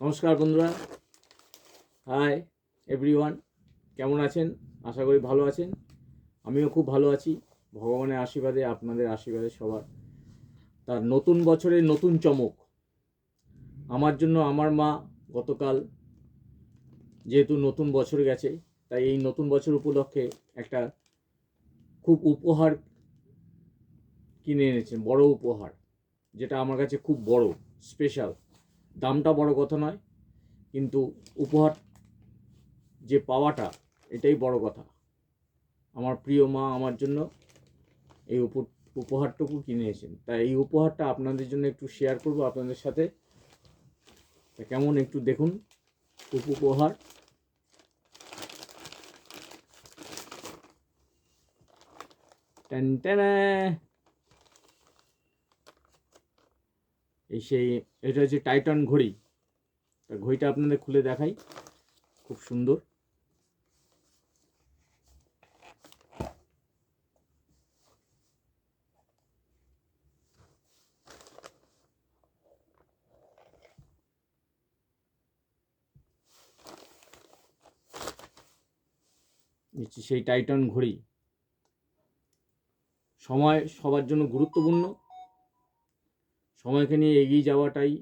নমস্কার বন্ধুরা। Hi everyone কেমন আছেন? আশা করি ভালো আছেন। আমিও খুব ভালো আছি। ভগবানের আশীর্বাদে, আপনাদের আশীর্বাদে সবার। তার নতুন বছরের নতুন চমক। আমার জন্য আমার মা গতকাল যেহেতু নতুন বছর গেছে, তাই এই নতুন বছর উপলক্ষে একটা খুব উপহার কিনে এনেছেন, বড় উপহার, যেটা আমার কাছে খুব বড় স্পেশাল দামটা বড় কথা নয়, কিন্তু উপহার যে পাওয়াটা, এটাই বড় কথা। আমার প্রিয় মা আমার জন্য এই উপ- উপহারটুকু কিনেছেন তাই এই উপহারটা আপনাদের জন্য একটু শেয়ার করব, আপনাদের সাথে। তা কেমন একটু দেখুন উপ- উপহার। টেন টেনে। এই সেই, এটা হচ্ছে টাইটান ঘড়ি। ঘড়িটা আপনাদের খুলে দেখাই। খুব সুন্দর। সেই টাইটান ঘড়ি। সময় সবার জন্য গুরুত্বপূর্ণ। সময়কে নিয়ে এগিয়ে যাওয়াটাই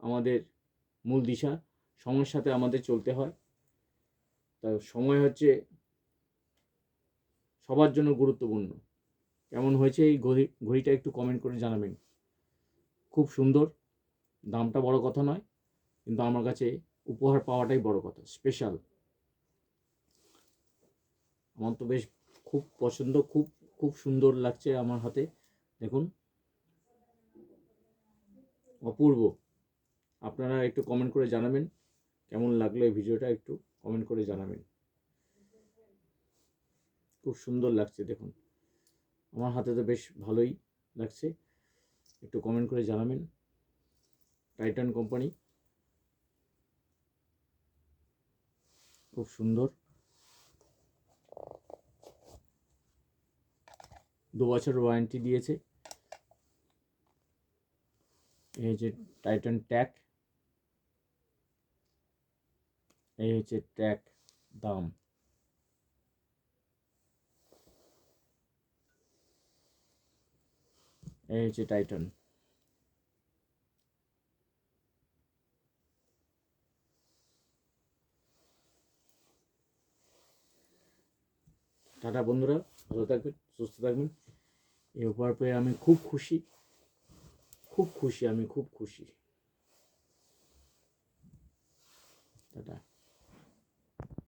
আমাদের মূল দিশা। সময়ের সাথে আমাদের চলতে হয়। তা সময় হচ্ছে সবার জন্য গুরুত্বপূর্ণ। কেমন হয়েছে এই ঘড়ি, ঘড়িটা একটু কমেন্ট করে জানাবেন। খুব সুন্দর, দামটা বড় কথা নয়, কিন্তু আমার কাছে উপহার পাওয়াটাই বড় কথা স্পেশাল আমার তো বেশ খুব পছন্দ, খুব খুব সুন্দর লাগছে আমার হাতে। দেখুন অপূর্ব। আপনারা একটু কমেন্ট করে জানাবেন। কেমন লাগল এই ভিডিওটা একটু কমেন্ট করে জানাবেন। খুব সুন্দর লাগছে, দেখুন। আমার হাতে তো বেশ ভালোই লাগছে। একটু কমেন্ট করে জানাবেন। টাইটান কোম্পানি খুব সুন্দর। দু বছর ওয়ারেন্টি দিয়েছে। এই যে টাইটান ট্যাগ এই হচ্ছে ট্যাগ দাম। এই হচ্ছে টাইটন টাটা বন্ধুরা, ভালো থাকবেন, সুস্থ থাকবেন। এই উপহার পেয়ে আমি খুব খুশি। খুব খুশি আমি খুব খুশি। টাটা।